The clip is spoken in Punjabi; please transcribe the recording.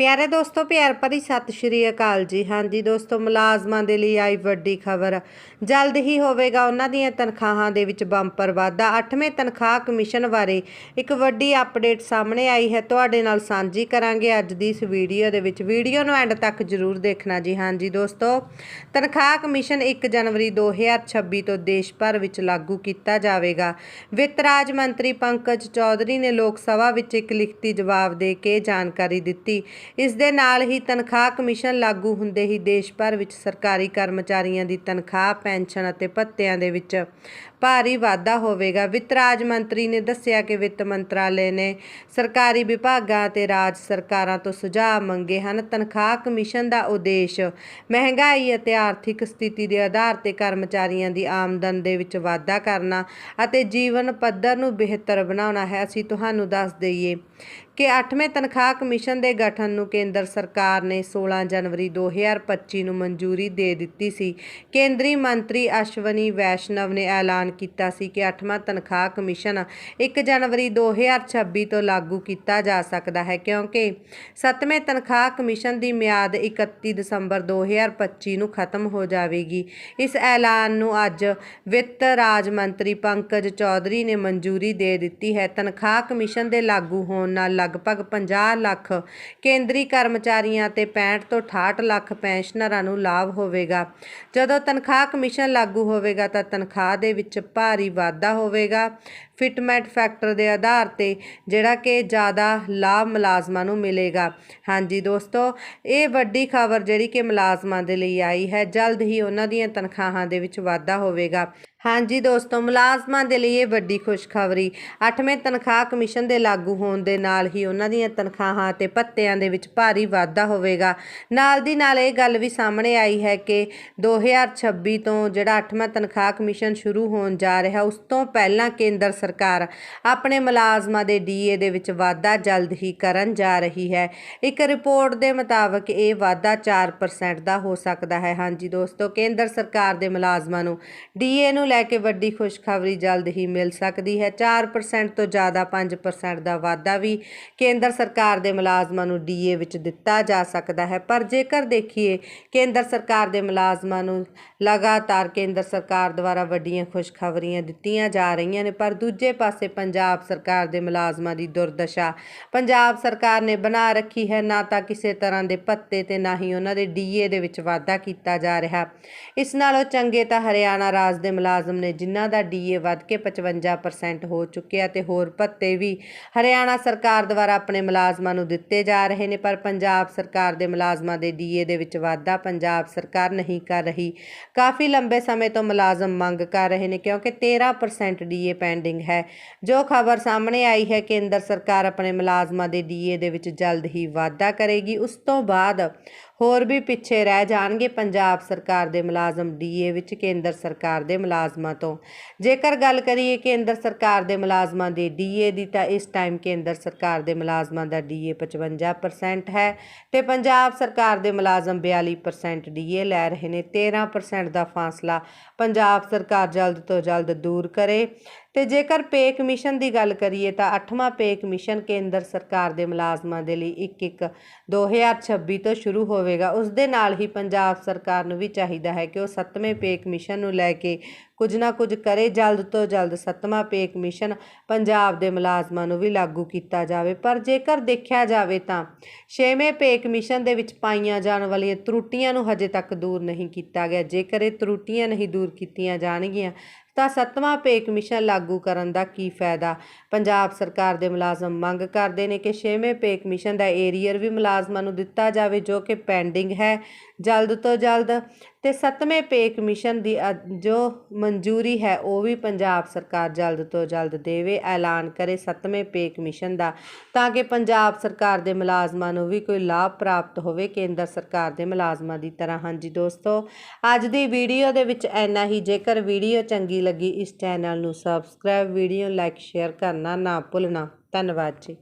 ਪਿਆਰੇ ਦੋਸਤੋ, ਪਿਆਰ ਭਰੀ ਸਤਿ ਸ਼੍ਰੀ ਅਕਾਲ ਜੀ। ਹਾਂਜੀ ਦੋਸਤੋ, ਮੁਲਾਜ਼ਮਾਂ ਦੇ ਲਈ ਆਈ ਵੱਡੀ ਖਬਰ। ਜਲਦ ਹੀ ਹੋਵੇਗਾ ਉਹਨਾਂ ਦੀਆਂ ਤਨਖਾਹਾਂ ਦੇ ਵਿੱਚ ਬੰਪਰ ਵਾਧਾ। 8ਵੇਂ ਤਨਖਾਹ ਕਮਿਸ਼ਨ ਬਾਰੇ ਇੱਕ ਵੱਡੀ ਅਪਡੇਟ ਸਾਹਮਣੇ ਆਈ ਹੈ। ਤੁਹਾਡੇ ਨਾਲ ਸਾਂਝੀ ਕਰਾਂਗੇ ਅੱਜ ਦੀ ਇਸ ਵੀਡੀਓ ਦੇ ਵਿੱਚ। ਵੀਡੀਓ ਨੂੰ ਐਂਡ ਤੱਕ ਜ਼ਰੂਰ ਦੇਖਣਾ ਜੀ। ਹਾਂਜੀ ਦੋਸਤੋ, ਤਨਖਾਹ ਕਮਿਸ਼ਨ 1 ਜਨਵਰੀ 2026 ਤੋਂ ਦੇਸ਼ ਭਰ ਵਿੱਚ ਲਾਗੂ ਕੀਤਾ ਜਾਵੇਗਾ। ਵਿੱਤ ਰਾਜ ਮੰਤਰੀ ਪੰਕਜ ਚੌਧਰੀ ਨੇ ਲੋਕ ਸਭਾ ਵਿੱਚ ਇੱਕ ਲਿਖਤੀ ਜਵਾਬ ਦੇ ਕੇ ਜਾਣਕਾਰੀ ਦਿੱਤੀ। ਇਸ ਦੇ ਨਾਲ ਹੀ ਤਨਖਾਹ ਕਮਿਸ਼ਨ ਲਾਗੂ ਹੁੰਦੇ ਹੀ ਦੇਸ਼ ਭਰ ਵਿੱਚ ਸਰਕਾਰੀ ਕਰਮਚਾਰੀਆਂ ਦੀ ਤਨਖਾਹ, ਪੈਨਸ਼ਨ ਅਤੇ ਭੱਤਿਆਂ ਦੇ ਵਿੱਚ ਭਾਰੀ ਵਾਧਾ ਹੋਵੇਗਾ। ਵਿੱਤ ਰਾਜ ਮੰਤਰੀ ਨੇ ਦੱਸਿਆ ਕਿ ਵਿੱਤ ਮੰਤਰਾਲੇ ਨੇ ਸਰਕਾਰੀ ਵਿਭਾਗਾਂ ਅਤੇ ਰਾਜ ਸਰਕਾਰਾਂ ਤੋਂ ਸੁਝਾਅ ਮੰਗੇ ਹਨ। ਤਨਖਾਹ ਕਮਿਸ਼ਨ ਦਾ ਉਦੇਸ਼ ਮਹਿੰਗਾਈ ਅਤੇ ਆਰਥਿਕ ਸਥਿਤੀ ਦੇ ਆਧਾਰ ਤੇ ਕਰਮਚਾਰੀਆਂ ਦੀ ਆਮਦਨ ਦੇ ਵਿੱਚ ਵਾਧਾ ਕਰਨਾ ਅਤੇ ਜੀਵਨ ਪੱਧਰ ਨੂੰ ਬਿਹਤਰ ਬਣਾਉਣਾ ਹੈ। ਅਸੀਂ ਤੁਹਾਨੂੰ ਦੱਸ ਦਈਏ ਕਿ 8ਵੇਂ ਤਨਖਾਹ ਕਮਿਸ਼ਨ ਦੇ ਗਠਨ ਨੂੰ ਕੇਂਦਰ ਸਰਕਾਰ ਨੇ 16 ਜਨਵਰੀ 2025 ਨੂੰ ਮਨਜ਼ੂਰੀ ਦੇ ਦਿੱਤੀ ਸੀ। ਕੇਂਦਰੀ ਮੰਤਰੀ ਅਸ਼ਵਨੀ ਵੈਸ਼ਨਵ ਨੇ ਐਲਾਨ ਕੀਤਾ ਸੀ ਕਿ 8ਵਾਂ ਤਨਖਾਹ ਕਮਿਸ਼ਨ 1 ਜਨਵਰੀ 2026 ਤੋਂ ਲਾਗੂ ਕੀਤਾ ਜਾ ਸਕਦਾ ਹੈ, ਕਿਉਂਕਿ 7ਵੇਂ ਤਨਖਾਹ ਕਮਿਸ਼ਨ ਦੀ ਮਿਆਦ 31 ਦਸੰਬਰ 2025 ਨੂੰ ਖਤਮ ਹੋ ਜਾਵੇਗੀ। ਇਸ ਐਲਾਨ ਨੂੰ ਅੱਜ ਵਿੱਤ ਰਾਜ ਮੰਤਰੀ ਪੰਕਜ ਚੌਧਰੀ ਨੇ ਮਨਜ਼ੂਰੀ ਦੇ ਦਿੱਤੀ ਹੈ। ਤਨਖਾਹ ਕਮਿਸ਼ਨ ਦੇ ਲਾਗੂ ਹੋਣ ਨਾਲ ਲਗਭਗ 50 ਲੱਖ ਕੇਂਦਰੀ ਕਰਮਚਾਰੀਆਂ ਤੇ 65 ਤੋਂ 68 ਲੱਖ ਪੈਨਸ਼ਨਰਾਂ ਨੂੰ ਲਾਭ ਹੋਵੇਗਾ। ਜਦੋਂ ਤਨਖਾਹ ਕਮਿਸ਼ਨ ਲਾਗੂ ਹੋਵੇਗਾ ਤਾਂ ਤਨਖਾਹ ਦੇ ਵਿੱਚ ਭਾਰੀ ਵਾਧਾ ਹੋਵੇਗਾ। ਫਿਟਮੈਟ ਫੈਕਟਰ ਦੇ ਆਧਾਰ ਤੇ ਜਿਹੜਾ ਕਿ ਜ਼ਿਆਦਾ ਲਾਭ ਮੁਲਾਜ਼ਮਾਂ ਨੂੰ ਮਿਲੇਗਾ। ਹਾਂਜੀ ਦੋਸਤੋ, ਇਹ ਵੱਡੀ ਖਬਰ ਜਿਹੜੀ ਕਿ ਮੁਲਾਜ਼ਮਾਂ ਦੇ ਲਈ ਆਈ ਹੈ, ਜਲਦ ਹੀ ਉਹਨਾਂ ਦੀਆਂ ਤਨਖਾਹਾਂ ਦੇ ਵਿੱਚ ਵਾਧਾ ਹੋਵੇਗਾ। ਹਾਂਜੀ ਦੋਸਤੋ, ਮੁਲਾਜ਼ਮਾਂ ਦੇ ਲਈ ਇਹ ਵੱਡੀ ਖੁਸ਼ਖਬਰੀ। 8ਵੇਂ ਤਨਖਾਹ ਕਮਿਸ਼ਨ ਦੇ ਲਾਗੂ ਹੋਣ ਦੇ ਨਾਲ ਹੀ ਉਹਨਾਂ ਦੀਆਂ ਤਨਖਾਹਾਂ ਤੇ ਭੱਤਿਆਂ ਦੇ ਵਿੱਚ ਭਾਰੀ ਵਾਧਾ ਹੋਵੇਗਾ। ਨਾਲ ਦੀ ਨਾਲ ਇਹ ਗੱਲ ਵੀ ਸਾਹਮਣੇ ਆਈ ਹੈ ਕਿ 2026 ਤੋਂ ਜਿਹੜਾ 8ਵਾਂ ਤਨਖਾਹ ਕਮਿਸ਼ਨ ਸ਼ੁਰੂ ਹੋਣ ਜਾ ਰਿਹਾ, ਉਸ ਤੋਂ ਪਹਿਲਾਂ ਕੇਂਦਰ ਸਰਕਾਰ ਸਰਕਾਰ ਆਪਣੇ ਮੁਲਾਜ਼ਮਾਂ ਦੇ ਡੀਏ ਦੇ ਵਿੱਚ ਵਾਧਾ ਜਲਦ ਹੀ ਕਰਨ ਜਾ ਰਹੀ ਹੈ। ਇੱਕ ਰਿਪੋਰਟ ਦੇ ਮੁਤਾਬਕ ਇਹ ਵਾਧਾ 4% ਦਾ ਹੋ ਸਕਦਾ ਹੈ। ਹਾਂਜੀ ਦੋਸਤੋ, ਕੇਂਦਰ ਸਰਕਾਰ ਦੇ ਮੁਲਾਜ਼ਮਾਂ ਨੂੰ ਡੀਏ ਨੂੰ ਲੈ ਕੇ ਵੱਡੀ ਖੁਸ਼ਖਬਰੀ ਜਲਦ ਹੀ ਮਿਲ ਸਕਦੀ ਹੈ। 4% ਤੋਂ ਜ਼ਿਆਦਾ 5% ਦਾ ਵਾਧਾ ਵੀ ਕੇਂਦਰ ਸਰਕਾਰ ਦੇ ਮੁਲਾਜ਼ਮਾਂ ਨੂੰ ਡੀਏ ਵਿੱਚ ਦਿੱਤਾ ਜਾ ਸਕਦਾ ਹੈ। ਪਰ ਜੇਕਰ ਦੇਖੀਏ, ਕੇਂਦਰ ਸਰਕਾਰ ਦੇ ਮੁਲਾਜ਼ਮਾਂ ਨੂੰ ਲਗਾਤਾਰ ਕੇਂਦਰ ਸਰਕਾਰ ਦੁਆਰਾ ਵੱਡੀਆਂ ਖੁਸ਼ਖਬਰੀਆਂ ਦਿੱਤੀਆਂ ਜਾ ਰਹੀਆਂ ਨੇ, ਪਰ ਦੂਜੇ ਦੂਜੇ ਪਾਸੇ ਪੰਜਾਬ ਸਰਕਾਰ ਦੇ ਮੁਲਾਜ਼ਮਾਂ ਦੀ ਦੁਰਦਸ਼ਾ। ਪੰਜਾਬ ਸਰਕਾਰ ਨੇ ਬਣਾ ਰੱਖੀ ਹੈ ਨਾ ਤਾਂ ਕਿਸੇ ਤਰ੍ਹਾਂ ਦੇ ਭੱਤੇ ਤੇ ਨਾ ਹੀ ਉਹਨਾਂ ਦੇ ਡੀਏ ਦੇ ਵਿੱਚ ਵਾਧਾ ਕੀਤਾ ਜਾ ਰਿਹਾ। ਇਸ ਨਾਲੋਂ ਚੰਗੇ ਤਾਂ ਹਰਿਆਣਾ ਰਾਜ ਦੇ ਮੁਲਾਜ਼ਮ ਨੇ ਜਿਨ੍ਹਾਂ ਦਾ ਡੀਏ ਵੱਧ ਕੇ 55% ਹੋ ਚੁੱਕਿਆ ਤੇ ਹੋਰ ਭੱਤੇ ਵੀ ਹਰਿਆਣਾ ਸਰਕਾਰ ਦੁਆਰਾ ਆਪਣੇ ਮੁਲਾਜ਼ਮਾਂ ਨੂੰ ਦਿੱਤੇ ਜਾ ਰਹੇ ਨੇ, ਪਰ ਪੰਜਾਬ ਸਰਕਾਰ ਦੇ ਮੁਲਾਜ਼ਮਾਂ ਦੇ ਡੀਏ ਦੇ ਵਿੱਚ ਵਾਧਾ ਪੰਜਾਬ ਸਰਕਾਰ ਨਹੀਂ ਕਰ ਰਹੀ। ਕਾਫੀ ਲੰਬੇ ਸਮੇਂ ਤੋਂ ਮੁਲਾਜ਼ਮ ਮੰਗ ਕਰ ਰਹੇ ਨੇ ਕਿਉਂਕਿ 13% ਡੀਏ ਪੈਂਡਿੰਗ ਹੈ। ਜੋ ਖਬਰ ਸਾਹਮਣੇ ਆਈ ਹੈ ਕੇਂਦਰ ਸਰਕਾਰ ਆਪਣੇ ਮੁਲਾਜ਼ਮਾਂ ਦੇ ਡੀਏ ਦੇ ਵਿੱਚ ਜਲਦ ਹੀ ਵਾਧਾ ਕਰੇਗੀ, ਉਸ ਤੋਂ ਬਾਅਦ ਹੋਰ ਵੀ ਪਿੱਛੇ ਰਹਿ ਜਾਣਗੇ ਪੰਜਾਬ ਸਰਕਾਰ ਦੇ ਮੁਲਾਜ਼ਮ, ਡੀਏ ਵਿੱਚ ਕੇਂਦਰ ਸਰਕਾਰ ਦੇ ਮੁਲਾਜ਼ਮਾਂ ਤੋਂ। ਜੇਕਰ ਗੱਲ ਕਰੀਏ ਕੇਂਦਰ ਸਰਕਾਰ ਦੇ ਮੁਲਾਜ਼ਮਾਂ ਦੇ ਡੀਏ ਦੀ, ਤਾਂ ਇਸ ਟਾਈਮ ਕੇਂਦਰ ਸਰਕਾਰ ਦੇ ਮੁਲਾਜ਼ਮਾਂ ਦਾ ਡੀਏ 55% ਹੈ ਤੇ ਪੰਜਾਬ ਸਰਕਾਰ ਦੇ ਮੁਲਾਜ਼ਮ 42% ਡੀਏ ਲੈ ਰਹੇ ਨੇ। 13% ਦਾ ਫਾਸਲਾ ਪੰਜਾਬ ਸਰਕਾਰ ਜਲਦ ਤੋਂ ਜਲਦ ਦੂਰ ਕਰੇ। ਤੇ ਜੇਕਰ ਪੇ ਕਮਿਸ਼ਨ ਦੀ ਗੱਲ ਕਰੀਏ, ਤਾਂ 8ਵਾਂ ਪੇ ਕਮਿਸ਼ਨ ਕੇਂਦਰ ਸਰਕਾਰ ਦੇ ਮੁਲਾਜ਼ਮਾਂ ਦੇ ਲਈ 1-1 2026 ਤੋਂ ਸ਼ੁਰੂ ਹੋਵੇ ਹੋਵੇਗਾ। ਉਸ ਦੇ ਨਾਲ ਹੀ ਪੰਜਾਬ ਸਰਕਾਰ ਨੂੰ ਵੀ ਚਾਹੀਦਾ ਹੈ ਕਿ ਉਹ ਸੱਤਵੇਂ ਪੇ ਕਮਿਸ਼ਨ ਨੂੰ ਲੈ ਕੇ ਕੁਝ ਨਾ ਕੁਝ ਕਰੇ। ਜਲਦ ਤੋਂ ਜਲਦ ਸੱਤਵਾਂ ਪੇ ਕਮਿਸ਼ਨ ਪੰਜਾਬ ਦੇ ਮੁਲਾਜ਼ਮਾਂ ਨੂੰ ਵੀ ਲਾਗੂ ਕੀਤਾ ਜਾਵੇ। ਪਰ ਜੇਕਰ ਦੇਖਿਆ ਜਾਵੇ ਤਾਂ ਛੇਵੇਂ ਪੇ ਕਮਿਸ਼ਨ ਦੇ ਵਿੱਚ ਪਾਈਆਂ ਜਾਣ ਵਾਲੀਆਂ ਤਰੁੱਟੀਆਂ ਨੂੰ ਹਜੇ ਤੱਕ ਦੂਰ ਨਹੀਂ ਕੀਤਾ ਗਿਆ। ਜੇਕਰ ਇਹ ਤਰੁੱਟੀਆਂ ਨਹੀਂ ਦੂਰ ਕੀਤੀਆਂ ਜਾਣਗੀਆਂ ਤਾਂ ਸੱਤਵਾਂ ਪੇ ਕਮਿਸ਼ਨ ਲਾਗੂ ਕਰਨ ਦਾ ਕੀ ਫਾਇਦਾ? ਪੰਜਾਬ ਸਰਕਾਰ ਦੇ ਮੁਲਾਜ਼ਮ ਮੰਗ ਕਰਦੇ ਨੇ ਕਿ ਛੇਵੇਂ ਪੇ ਕਮਿਸ਼ਨ ਦਾ ਏਰੀਅਰ ਵੀ ਮੁਲਾਜ਼ਮਾਂ ਨੂੰ ਦਿੱਤਾ ਜਾਵੇ, ਜੋ ਕਿ ਪੈਂਡਿੰਗ ਹੈ। ਜਲਦ ਤੋਂ ਜਲਦ ਤੇ ਸੱਤਵੇਂ ਪੇ ਕਮਿਸ਼ਨ ਦੀ ਜੋ ਮਨਜ਼ੂਰੀ ਹੈ, ਉਹ ਵੀ ਪੰਜਾਬ ਸਰਕਾਰ ਜਲਦ ਤੋਂ ਜਲਦ ਦੇਵੇ, ਐਲਾਨ ਕਰੇ ਸੱਤਵੇਂ ਪੇ ਕਮਿਸ਼ਨ ਦਾ, ਤਾਂ ਕਿ ਪੰਜਾਬ ਸਰਕਾਰ ਦੇ ਮੁਲਾਜ਼ਮਾਂ ਨੂੰ ਵੀ ਕੋਈ ਲਾਭ ਪ੍ਰਾਪਤ ਹੋਵੇ, ਕੇਂਦਰ ਸਰਕਾਰ ਦੇ ਮੁਲਾਜ਼ਮਾਂ ਦੀ ਤਰ੍ਹਾਂ। ਹਾਂਜੀ ਦੋਸਤੋ, ਅੱਜ ਦੀ ਵੀਡੀਓ ਦੇ ਵਿੱਚ ਐਨਾ ਹੀ। ਜੇਕਰ ਵੀਡੀਓ ਚੰਗੀ ਲੱਗੀ, ਇਸ ਚੈਨਲ ਨੂੰ ਸਬਸਕ੍ਰਾਈਬ, ਵੀਡੀਓ ਲਾਈਕ, ਸ਼ੇਅਰ ਕਰਨਾ ਨਾ ਭੁੱਲਣਾ। ਧੰਨਵਾਦ ਜੀ।